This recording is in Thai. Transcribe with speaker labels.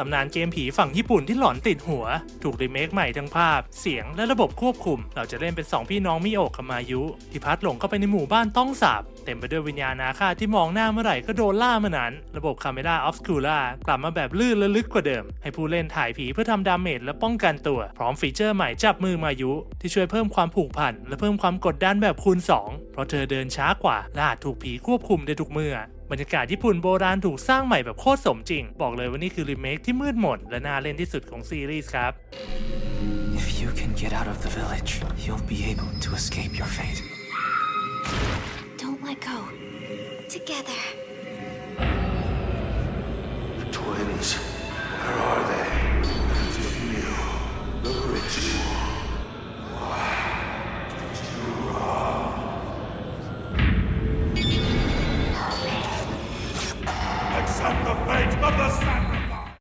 Speaker 1: ตำนานเกมผีฝั่งญี่ปุ่นที่หลอนติดหัว ถูกรีเมคใหม่ทั้งภาพ เสียงและระบบควบคุม เราจะเล่นเป็นสองพี่น้องมิโอกับมายุ ที่พัดหลงเข้าไปในหมู่บ้านต้องสาบ เต็มไปด้วยวิญญาณอาฆาตที่มองหน้าเมื่อไหร่ก็โดนล่าเมื่อนั้น ระบบคาเมราออฟสคูล่ากลับมาแบบลื่นและลึกกว่าเดิม ให้ผู้เล่นถ่ายผีเพื่อทำดาเมจและป้องกันตัว พร้อมฟีเจอร์ใหม่จับมือมายุ ที่ช่วยเพิ่มความผูกพันและเพิ่มความกดดันแบบคูณ 2 เพราะเธอเดินช้ากว่าและอาจถูกผีควบคุมได้ทุกเมื่อ บรรยากาศญี่ปุ่นโบราณถูกสร้างใหม่แบบโคตรสมจริง บอกเลยว่านี่คือรีเมคที่มืดมนและน่าเล่นที่สุดของซีรีส์ครับ
Speaker 2: If you can get out of the village, you'll be able to escape your fate.
Speaker 3: Don't let go. Together.
Speaker 4: The twins. todas